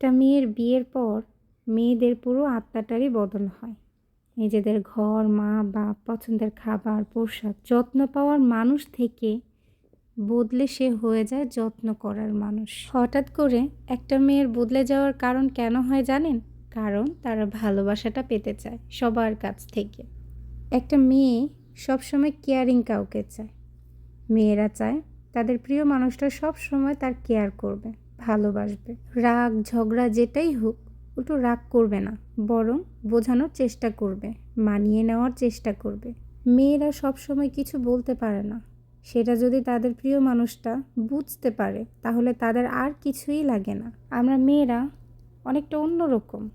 একটা মেয়ের বিয়ের পর মেয়েদের পুরো আত্মাটারই বদল হয়। নিজেদের ঘর, মা, বাপ, পছন্দের খাবার, পোশাক যত্ন পাওয়ার মানুষ থেকে বদলে সে হয়ে যায় যত্ন করার মানুষ। হঠাৎ করে একটা মেয়ের বদলে যাওয়ার কারণ কেন হয় জানেন? কারণ তারা ভালোবাসাটা পেতে চায় সবার কাছ থেকে। একটা মেয়ে সবসময় কেয়ারিং কাউকে চায়। মেয়েরা চায় তাদের প্রিয় মানুষটা সব সময় তার কেয়ার করবে। ভালোবাসবে। রাগ, ঝগড়া যেটাই হোক একটু রাগ করবে না, বরং বোঝানোর চেষ্টা করবে, মানিয়ে নেওয়ার চেষ্টা করবে। মেয়েরা সব সময় কিছু বলতে পারে না। সেটা যদি তাদের প্রিয় মানুষটা বুঝতে পারে, তাহলে তাদের আর কিছুই লাগে না। আমরা মেয়েরা অনেকটা অন্যরকম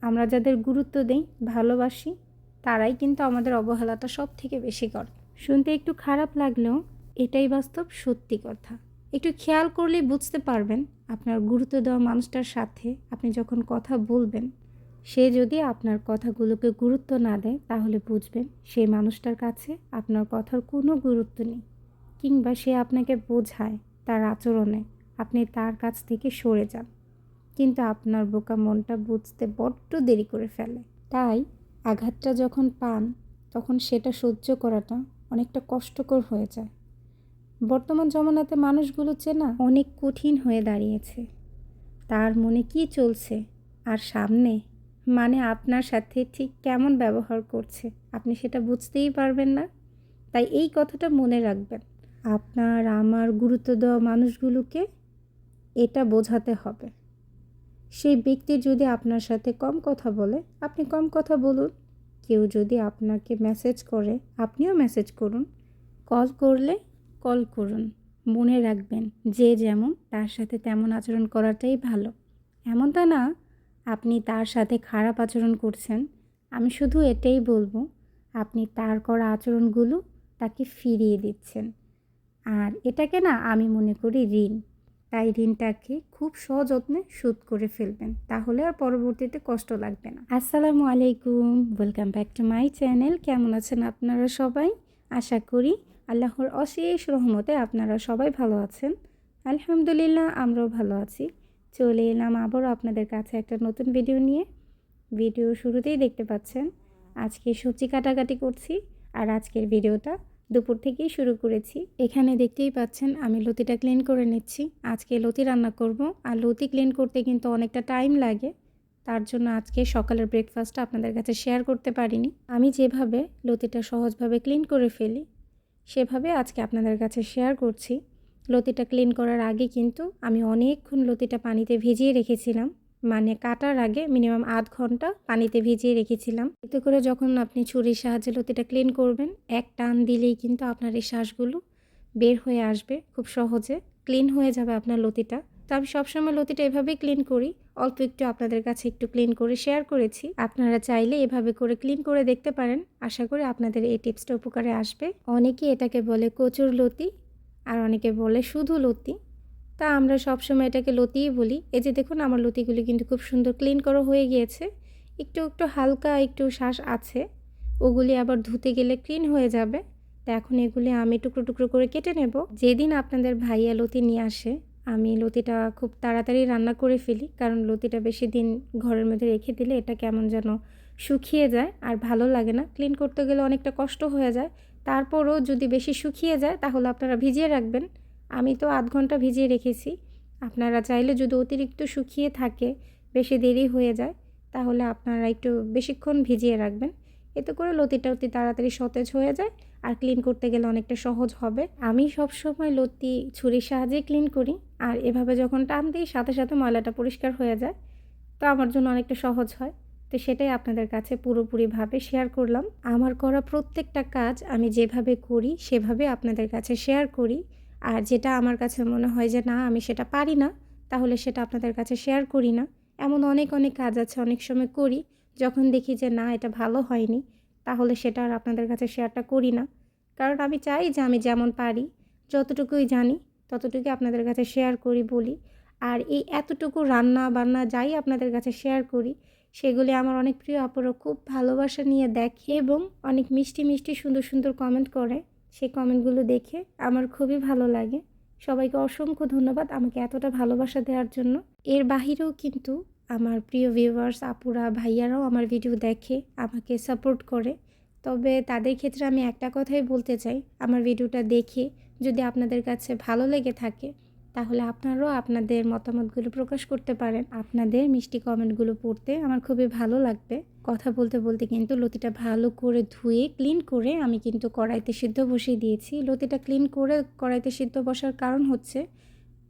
আমরা যাদের গুরুত্ব দেই, ভালোবাসি, তারাই কিন্তু আমাদের অবহেলাটা সব থেকে বেশি করে। শুনতে একটু খারাপ লাগলেও এটাই বাস্তব সত্যি কথা। একটু খেয়াল করলেই বুঝতে পারবেন আপনার গুরুত্ব দেওয়া মানুষটার সাথে আপনি যখন কথা বলবেন, সে যদি আপনার কথাগুলোকে গুরুত্ব না দেয়, তাহলে বুঝবেন সেই মানুষটার কাছে আপনার কথার কোনো গুরুত্ব নেই। কিংবা সে আপনাকে বোঝায় তার আচরণে আপনি তার কাছ থেকে সরে যান। কিন্তু আপনার বোকা মনটা বুঝতে বড্ড দেরি করে ফেলে। তাই আঘাতটা যখন পান, তখন সেটা সহ্য করাটা অনেকটা কষ্টকর হয়ে যায়। বর্তমান জমানাতে মানুষগুলো চেনা অনেক কঠিন হয়ে দাঁড়িয়েছে। তার মনে কি চলছে আর সামনে মানে আপনার সাথে ঠিক কেমন ব্যবহার করছে আপনি সেটা বুঝতেই পারবেন না। তাই এই কথাটা মনে রাখবেন। আপনার, আমার গুরুত্ব দেওয়া মানুষগুলোকে এটা বোঝাতে হবে। সেই ব্যক্তি যদি আপনার সাথে কম কথা বলে, আপনি কম কথা বলুন। কেউ যদি আপনাকে মেসেজ করে, আপনিও মেসেজ করুন। কল করলে কল করুন, মনে রাখবেন যে যেমন তার সাথে তেমন আচরণ করাটাই ভালো। এমনটা না, আপনি তার সাথে খারাপ আচরণ করছেন। আমি শুধু এটাই বলব, আপনি তার করা আচরণগুলো তাকে ফিরিয়ে দিচ্ছেন। আর এটাকে না আমি মনে করি ঋণ। তাই ঋণটাকে খুব সযত্নে শোধ করে ফেলবেন, তাহলে আর পরবর্তীতে কষ্ট লাগবে না। আসসালামু আলাইকুম welcome back to my channel কেমন আছেন আপনারা সবাই? আশা করি আল্লাহর অশেষ রহমতে আপনারা সবাই ভালো আছেন। আলহামদুলিল্লাহ, আমরাও ভালো আছি। চলে এলাম আবারও আপনাদের কাছে একটা নতুন ভিডিও নিয়ে। ভিডিও শুরুতেই দেখতে পাচ্ছেন, আজকে সবজি কাটাকাটি করছি আর আজকের ভিডিওটা দুপুর থেকেই শুরু করেছি। এখানে দেখতেই পাচ্ছেন, আমি লতিটা ক্লিন করে নিচ্ছি। আজকে লতি রান্না করব আর লতি ক্লিন করতে কিন্তু অনেকটা টাইম লাগে। তার জন্য আজকে সকালের ব্রেকফাস্টটা আপনাদের কাছে শেয়ার করতে পারিনি। আমি যেভাবে লতিটা সহজভাবে ক্লিন করে ফেলি সেভাবে আজকে আপনাদের কাছে শেয়ার করছি। লতিটা ক্লিন করার আগে কিন্তু আমি অনেকক্ষণ লতিটা পানিতে ভিজিয়ে রেখেছিলাম। মানে কাটার আগে মিনিমাম আধ ঘণ্টা পানিতে ভিজিয়ে রেখেছিলাম। এতে করে যখন আপনি ছুরির সাহায্যে লতিটা ক্লিন করবেন, এক টান দিলেই কিন্তু আপনার এই শ্বাসগুলো বের হয়ে আসবে খুব সহজে। ক্লিন হয়ে যাবে আপনার লতিটা। তো আমি সবসময় লতিটা এভাবেই ক্লিন করি। অল্প একটু আপনাদের কাছে একটু ক্লিন করে শেয়ার করেছি। আপনারা চাইলে এভাবে করে ক্লিন করে দেখতে পারেন। আশা করি আপনাদের এই টিপসটা উপকারে আসবে। অনেকে এটাকে বলে কচুর লতি আর অনেকে বলে শুধু লতি। তা আমরা সবসময় এটাকে লতিই বলি। এই যে দেখুন, আমার লতিগুলি কিন্তু খুব সুন্দর ক্লিন করা হয়ে গিয়েছে। একটু একটু হালকা একটু শ্বাস আছে। ওগুলি আবার ধুতে গেলে ক্লিন হয়ে যাবে। তো এখন এগুলি আমি টুকরো টুকরো করে কেটে নেব। যেদিন আপনাদের ভাইয়া লতি নিয়ে আসে আমি লতিটা খুব তাড়াতাড়ি রান্না করে ফেলি, কারণ লতিটা বেশি দিন ঘরের মধ্যে রেখে দিলে এটা কেমন যেন শুকিয়ে যায় আর ভালো লাগে না। ক্লিন করতে গেলে অনেকটা কষ্ট হয়ে যায়। তারপরও যদি বেশি শুকিয়ে যায়, তাহলে আপনারা ভিজিয়ে রাখবেন। আমি তো আধ ঘণ্টা ভিজিয়ে রেখেছি। আপনারা চাইলে যদি অতিরিক্ত শুকিয়ে থাকে, বেশি দেরি হয়ে যায়, তাহলে আপনারা একটু বেশিক্ষণ ভিজিয়ে রাখবেন। এতে করে লতিটা অতি তাড়াতাড়ি সতেজ হয়ে যায় আর ক্লিন করতে গেলে অনেকটা সহজ হবে। আমি সব সময় লতি ছুরির সাহায্যে ক্লিন করি আর এভাবে যখন টান দিই সাথে সাথে ময়লাটা পরিষ্কার হয়ে যায়, তো আমার জন্য অনেকটা সহজ হয়। তো সেটাই আপনাদের কাছে পুরোপুরিভাবে শেয়ার করলাম। আমার করা প্রত্যেকটা কাজ আমি যেভাবে করি সেভাবে আপনাদের কাছে শেয়ার করি। আর যেটা আমার কাছে মনে হয় যে না, আমি সেটা পারি না, তাহলে সেটা আপনাদের কাছে শেয়ার করি না। এমন অনেক অনেক কাজ আছে অনেক সময় করি, যখন দেখি যে না, এটা ভালো হয়নি। তাহলে সেটা আর আপনাদের কাছে শেয়ারটা করি না। কারণ আমি চাই যে আমি যেমন পারি, যতটুকুই জানি, ততটুকুই আপনাদের কাছে শেয়ার করি, বলি। আর এই এতটুকু রান্না বান্না যাই আপনাদের কাছে শেয়ার করি, সেগুলি আমার অনেক প্রিয় আপুরা খুব ভালোবাসা নিয়ে দেখে এবং অনেক মিষ্টি মিষ্টি সুন্দর সুন্দর কমেন্ট করে। সেই কমেন্টগুলো দেখে আমার খুবই ভালো লাগে। সবাইকে অসংখ্য ধন্যবাদ আমাকে এতটা ভালোবাসা দেওয়ার জন্য। এর বাহিরেও কিন্তু আমার প্রিয় ভিউয়ার্স আপুরা, ভাইয়ারাও আমার ভিডিও দেখে, আমাকে সাপোর্ট করে। তবে তাদের ক্ষেত্রে আমি একটা কথাই বলতে চাই, আমার ভিডিওটা দেখে যদি আপনাদের কাছে ভালো লেগে থাকে, তাহলে আপনারাও আপনাদের মতামতগুলো প্রকাশ করতে পারেন। আপনাদের মিষ্টি কমেন্টগুলো পড়তে আমার খুবই ভালো লাগবে। কথা বলতে বলতে কিন্তু লতিটা ভালো করে ধুয়ে ক্লিন করে আমি কিন্তু কড়াইতে সিদ্ধ বসিয়ে দিয়েছি। লতিটা ক্লিন করে কড়াইতে সিদ্ধ বসার কারণ হচ্ছে,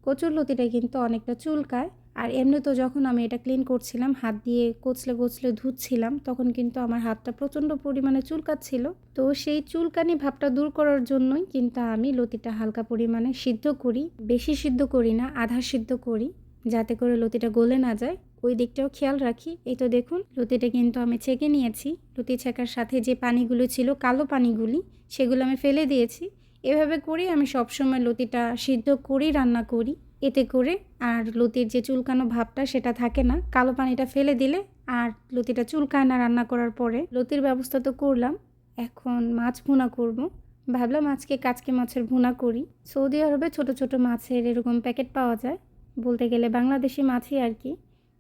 কচুর লতিটা কিন্তু অনেকটা চুলকায়। আর এমনি তো যখন আমি এটা ক্লিন করছিলাম, হাত দিয়ে কচলে কচলে ধুচ্ছিলাম, তখন কিন্তু আমার হাতটা প্রচণ্ড পরিমাণে চুলকাচ্ছিল। তো সেই চুলকানি ভাবটা দূর করার জন্যই কিন্তু আমি লতিটা হালকা পরিমাণে সিদ্ধ করি, বেশি সিদ্ধ করি না, আধা সিদ্ধ করি, যাতে করে লতিটা গলে না যায়। ওই দিকটাও খেয়াল রাখি। এই তো দেখুন, লতিটা কিন্তু আমি ছেঁকে নিয়েছি। লতি ছেঁকার সাথে যে পানিগুলো ছিল, কালো পানিগুলি, সেগুলো আমি ফেলে দিয়েছি। এভাবে করেই আমি সবসময় লতিটা সিদ্ধ করেই রান্না করি। এতে করে আর লতির যে চুলকানো ভাবটা সেটা থাকে না। কালো পানিটা ফেলে দিলে আর লতিটা চুলকায় না রান্না করার পরে লতির ব্যবস্থা তো করলাম। এখন মাছ ভুনা করব। ভাবলাম আজকে কাচকে মাছের ভুনা করি। সৌদি আরবে ছোট ছোট মাছের এরকম প্যাকেট পাওয়া যায়। বলতে গেলে বাংলাদেশি মাছই আর কি।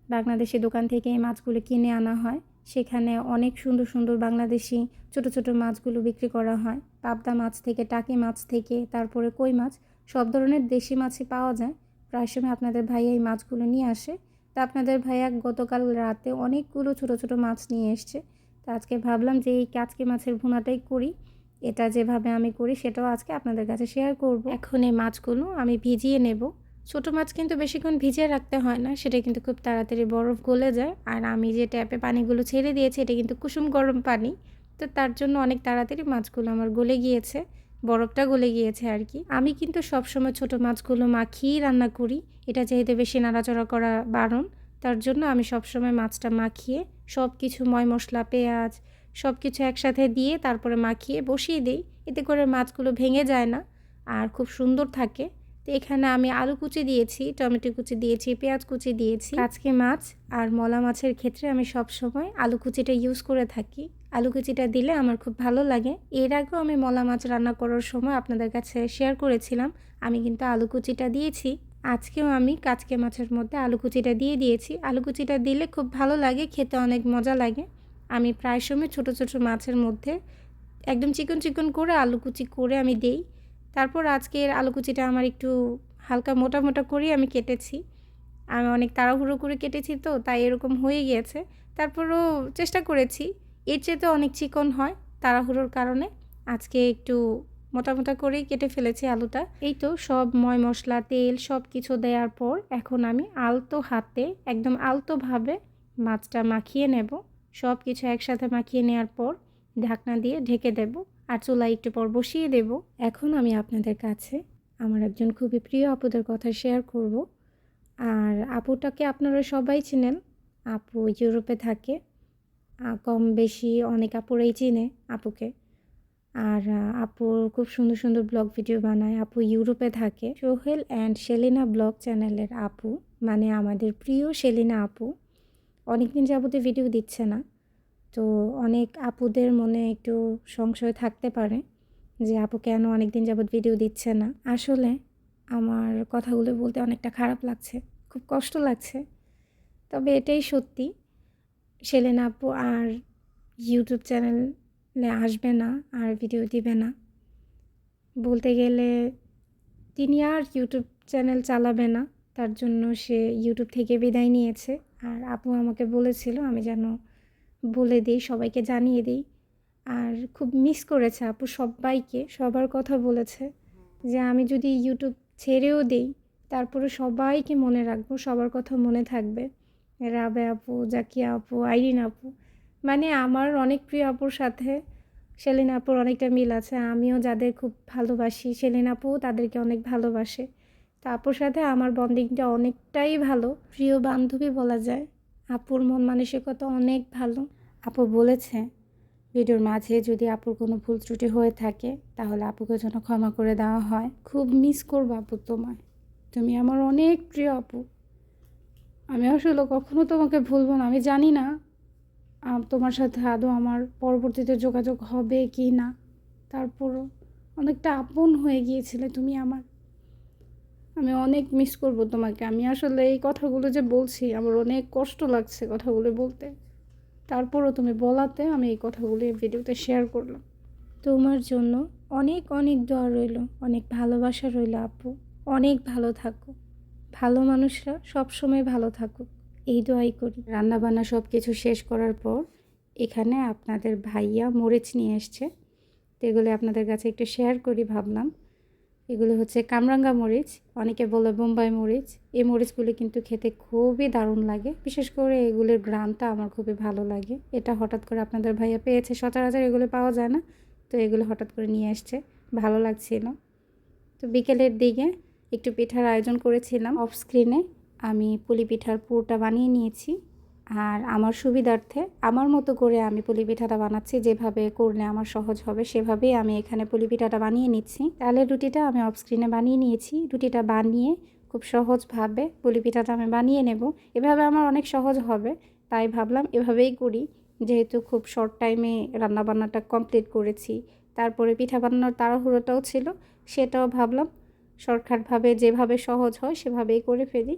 বাংলাদেশি দোকান থেকে এই মাছগুলো কিনে আনা হয়। সেখানে অনেক সুন্দর সুন্দর বাংলাদেশি ছোট ছোট মাছগুলো বিক্রি করা হয়। পাবদা মাছ থেকে, টাকি মাছ থেকে, তারপরে কই মাছ, সব ধরনের দেশি মাছই পাওয়া যায়। প্রায় সময় আপনাদের ভাইয়া এই মাছগুলো নিয়ে আসে। তা আপনাদের ভাইয়া গতকাল রাতে অনেকগুলো ছোট ছোট মাছ নিয়ে এসছে। তা আজকে ভাবলাম যে এই কাচকে মাছের ভুনাটাই করি। এটা যেভাবে আমি করি সেটাও আজকে আপনাদের কাছে শেয়ার করব। এখন এই মাছগুলো আমি ভিজিয়ে নেব। ছোটো মাছ কিন্তু বেশিক্ষণ ভিজিয়ে রাখতে হয় না, সেটা কিন্তু খুব তাড়াতাড়ি বরফ গলে যায়। আর আমি যে ট্যাপে পানিগুলো ছেড়ে দিয়েছি, এটা কিন্তু কুসুম গরম পানি। তো তার জন্য অনেক তাড়াতাড়ি মাছগুলো আমার গলে গিয়েছে। বরফটা গলে গিয়েছে আর কি। আমি কিন্তু সবসময় ছোট মাছগুলো মাখিয়েই রান্না করি। এটা যেহেতু বেশি নাড়াচড়া করা বারণ, তার জন্য আমি সবসময় মাছটা মাখিয়ে সব কিছু ময় মশলা, পেঁয়াজ সব কিছু একসাথে দিয়ে তারপরে মাখিয়ে বসিয়ে দিই। এতে করে মাছগুলো ভেঙে যায় না আর খুব সুন্দর থাকে। তো এখানে আমি আলু কুচি দিয়েছি, টমেটো কুচি দিয়েছি, পেঁয়াজ কুচি দিয়েছি। আজকে মাছ আর মলা মাছের ক্ষেত্রে আমি সব সময় আলু কুচিটা ইউজ করে থাকি। আলু কুচিটা দিলে আমার খুব ভালো লাগে। এর আগেও আমি মলা মাছ রান্না করার সময় আপনাদের কাছে শেয়ার করেছিলাম। আমি কিন্তু আলু কুচিটা দিয়েছি। আজকেও আমি কাচকে মাছের মধ্যে আলু কুচিটা দিয়ে দিয়েছি। আলু কুচিটা দিলে খুব ভালো লাগে, খেতে অনেক মজা লাগে। আমি প্রায় সময় ছোটো ছোটো মাছের মধ্যে একদম চিকন চিকন করে আলু কুচি করে আমি দেই। তারপর আজকের আলু কুচিটা আমার একটু হালকা মোটা মোটা করেই আমি কেটেছি। আমি অনেক তাড়াহুড়ো করে কেটেছি তো, তাই এরকম হয়ে গিয়েছে। তারপরও চেষ্টা করেছি। এর চেয়ে অনেক চিকন হয় তাড়াহুড়োর কারণে। আজকে একটু মোটা মোটা করেই কেটে ফেলেছি আলুটা। এই তো সব ময় মশলা, তেল সব কিছু দেওয়ার পর এখন আমি আলতো হাতে, একদম আলতোভাবে মাছটা মাখিয়ে নেব। সব কিছু একসাথে মাখিয়ে নেওয়ার পর ঢাকনা দিয়ে ঢেকে দেব আর চুলা একটু পর বসিয়ে দেব। এখন আমি আপনাদের কাছে আমার একজন খুবই প্রিয় আপুদের কথা শেয়ার করব। আর আপুটাকে আপনারা সবাই চিনেন। আপু ইউরোপে থাকে। কম বেশি অনেক আপুরাই চিনে আপুকে। আর আপু খুব সুন্দর সুন্দর ব্লগ ভিডিও বানায়, আপু ইউরোপে থাকে। সোহেল অ্যান্ড সেলিনা ব্লগ চ্যানেলের আপু মানে আমাদের প্রিয় সেলিনা আপু অনেক দিন যাবতে ভিডিও দিচ্ছে না। তো অনেক আপুদের মনে একটু সংশয় থাকতে পারে যে আপু কেন অনেক দিন যাবত ভিডিও দিচ্ছে না। আসলে আমার কথাগুলো বলতে অনেকটা খারাপ লাগছে, খুব কষ্ট লাগছে। তবে এটাই সত্যি। সেলেন আপু, আর ইউটিউব চ্যানেলে আসবে না, আর ভিডিও দিবে না। বলতে গেলে তিনি আর ইউটিউব চ্যানেল চালাবে না, তার জন্য সে ইউটিউব থেকে বিদায় নিয়েছে। আর আপু আমাকে বলেছিল, আমি যেন বলে দিই, সবাইকে জানিয়ে দিই। আর খুব মিস করেছে আপু সবাইকে, সবার কথা বলেছে যে আমি যদি ইউটিউব ছেড়েও দিই, তারপরে সবাইকে মনে রাখব, সবার কথা মনে থাকবে। রাবে আপু, জাকিয়া আপু, আইরিন আপু। মানে আমার অনেক প্রিয় আপুর সাথে সেলিন আপুর অনেকটা মিল আছে। আমিও যাদের খুব ভালোবাসি, সেলিন আপু তাদেরকে অনেক ভালোবাসে। তো আপুর সাথে আমার বন্ডিংটা অনেকটাই ভালো। প্রিয় বান্ধবী বলা যায়। আপুর মন মানসিকতা অনেক ভালো। আপু বলেছে, ভিডিওর মাঝে যদি আপুর কোনো ভুল ত্রুটি হয়ে থাকে, তাহলে আপুকে যেন ক্ষমা করে দেওয়া হয়। খুব মিস করব আপু তোমায়। তুমি আমার অনেক প্রিয় আপু। আমি আসলে কখনো তোমাকে ভুলবো না, আমি জানি না তোমার সাথে আদৌ আমার পরবর্তীতে যোগাযোগ হবে কি না। তারপরও অনেকটা আপন হয়ে গিয়েছিলে তুমি আমার। আমি অনেক মিস করব তোমাকে। আমি আসলে এই কথাগুলো যে বলছি, আমার অনেক কষ্ট লাগছে কথাগুলো বলতে। তারপরও তুমি বলাতে আমি এই কথাগুলো ভিডিওতে শেয়ার করলাম। তোমার জন্য অনেক অনেক দোয়া রইল, অনেক ভালোবাসা রইল আপু। অনেক ভালো থাকো। ভালো মানুষরা সবসময় ভালো থাকুক। এই দোয়াই করি। রান্নাবান্না সব কিছু শেষ করার পর এখানে আপনাদের ভাইয়া মরিচ নিয়ে এসছে। তো এগুলো আপনাদের কাছে একটু শেয়ার করি ভাবলাম। এগুলো হচ্ছে কামরাঙ্গা মরিচ, অনেকে বলে বোম্বাই মরিচ। এই মরিচগুলি কিন্তু খেতে খুবই দারুণ লাগে। বিশেষ করে এগুলোর গ্রানটা আমার খুবই ভালো লাগে। এটা হঠাৎ করে আপনাদের ভাইয়া পেয়েছে। সচরাচর এগুলো পাওয়া যায় না। তো এগুলো হঠাৎ করে নিয়ে আসছে ভালো লাগছিল তো বিকেলের দিকে একটু পিঠার আয়োজন করেছিলাম। অফ স্ক্রিনে আমি পুলি পিঠার পুরোটা বানিয়ে নিয়েছি। আর আমার সুবিধার্থে আমার মতো করে আমি পুলি পিঠাটা বানাচ্ছি, যেভাবে করলে আমার সহজ হবে, সেভাবেই আমি এখানে পুলি পিঠাটা বানিয়ে নিচ্ছি। তালের রুটিটা আমি অফ স্ক্রিনে বানিয়ে নিয়েছি। রুটিটা বানিয়ে খুব সহজভাবে পুলি পিঠাটা আমি বানিয়ে নেব। এভাবে আমার অনেক সহজ হবে, তাই ভাবলাম এভাবেই করি। যেহেতু খুব শর্ট টাইমে রান্নাবান্নাটা কমপ্লিট করেছি, তারপরে পিঠা বানানোর তাড়াহুড়োটাও ছিল, সেটাও ভাবলাম শর্টকাটভাবে যেভাবে সহজ হয়, সেভাবেই করে ফেলি।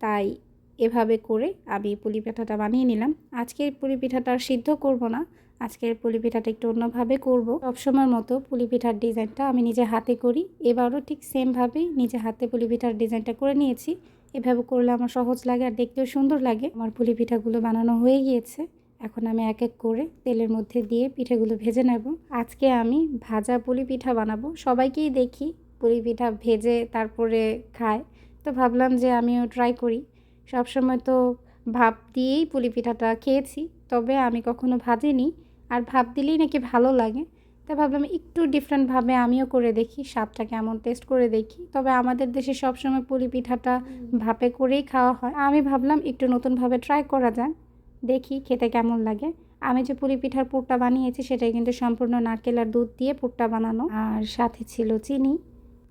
তাই এভাবে করে আমি পুলি পিঠাটা বানিয়ে নিলাম। আজকের পুলি পিঠাটা সিদ্ধ করব না। আজকের পুলি পিঠাটা একটু অন্যভাবে করব। সবসময়ের মতো পুলি পিঠার ডিজাইনটা আমি নিজে হাতে করি। এবারও ঠিক সেমভাবেই নিজে হাতে পুলি পিঠার ডিজাইনটা করে নিয়েছি। এভাবে করলে আমার সহজ লাগে আর দেখতেও সুন্দর লাগে। আমার পুলি পিঠাগুলো বানানো হয়ে গিয়েছে। এখন আমি এক এক করে তেলের মধ্যে দিয়ে পিঠেগুলো ভেজে নেব। আজকে আমি ভাজা পুলি পিঠা বানাবো। সবাইকেই দেখি। পুলি পিঠা ভেজে তারপরে খায়। তো ভাবলাম যে আমিও ট্রাই করি। সবসময় তো ভাপ দিয়েই পুলি পিঠাটা খেয়েছি, তবে আমি কখনো ভাজিনি। আর ভাপ দিলেই নাকি ভালো লাগে। তাই ভাবলাম একটু ডিফারেন্টভাবে আমিও করে দেখি, স্বাদটা কেমন টেস্ট করে দেখি। তবে আমাদের দেশে সবসময় পুলি পিঠাটা ভাপে করেই খাওয়া হয়। আমি ভাবলাম একটু নতুনভাবে ট্রাই করা যাক, দেখি খেতে কেমন লাগে। আমি যে পুলি পিঠার পুরটা বানিয়েছি, সেটাই কিন্তু সম্পূর্ণ নারকেল আর দুধ দিয়ে পুরটা বানানো। আর সাথে ছিল চিনি।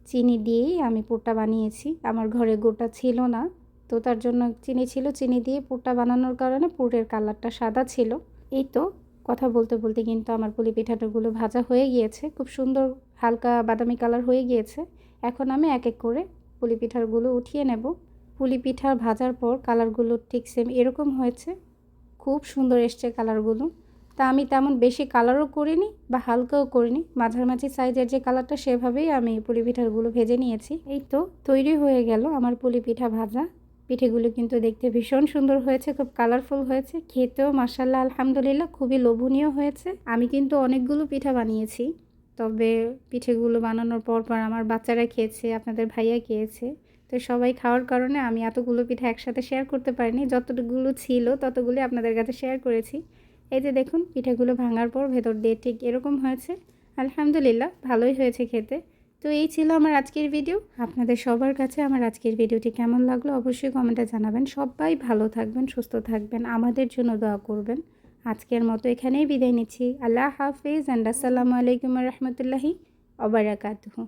চিনি দিয়েই আমি পুরটা বানিয়েছি। আমার ঘরে গোটা ছিল না, তো তার জন্য চিনি ছিল। চিনি দিয়ে পুরটা বানানোর কারণে পুরের কালারটা সাদা ছিল। এই তো কথা বলতে বলতে কিন্তু আমার পুলি পিঠাটাগুলো ভাজা হয়ে গিয়েছে। খুব সুন্দর হালকা বাদামি কালার হয়ে গিয়েছে। এখন আমি এক এক করে পুলি পিঠারগুলো উঠিয়ে নেব। পুলি পিঠা ভাজার পর কালারগুলো ঠিক সেম এরকম হয়েছে। খুব সুন্দর এসছে কালারগুলো। তা আমি তেমন বেশি কালারও করিনি বা হালকাও করিনি। মাঝামাঝি সাইজের যে কালারটা সেভাবেই আমি পুলি পিঠাগুলো ভেজে নিয়েছি। এই তো তৈরি হয়ে গেল আমার পুলি পিঠা ভাজা। পিঠেগুলো কিন্তু দেখতে ভীষণ সুন্দর হয়েছে, খুব কালারফুল হয়েছে। খেতেও মাসাল্লাহ আলহামদুলিল্লাহ, খুবই লোভনীয় হয়েছে। আমি কিন্তু অনেকগুলো পিঠা বানিয়েছি, তবে পিঠেগুলো বানানোর পর পর আমার বাচ্চারা খেয়েছে, আপনাদের ভাইয়া খেয়েছে। তো সবাই খাওয়ার কারণে আমি এতগুলো পিঠা একসাথে শেয়ার করতে পারিনি। যতটুকুগুলো ছিল ততগুলি আপনাদের কাছে শেয়ার করেছি। এই যে দেখুন, পিঠেগুলো ভাঙার পর ভেতর দিয়ে ঠিক এরকম হয়েছে। আলহামদুলিল্লাহ, ভালোই হয়েছে খেতে। তো এই ছিল আমার আজকের ভিডিও আপনাদের সবার কাছে আমার আজকের ভিডিওটি কেমন লাগল অবশ্যই কমেন্টে জানাবেন। সবাই ভালো থাকবেন, সুস্থ থাকবেন, আমাদের জন্য দোয়া করবেন। আজকের মতো এখানেই বিদায় নিচ্ছি। আল্লাহ হাফিজ অ্যান্ড আসসালামু আলাইকুম রহমতুল্লাহি অবরাকাতহু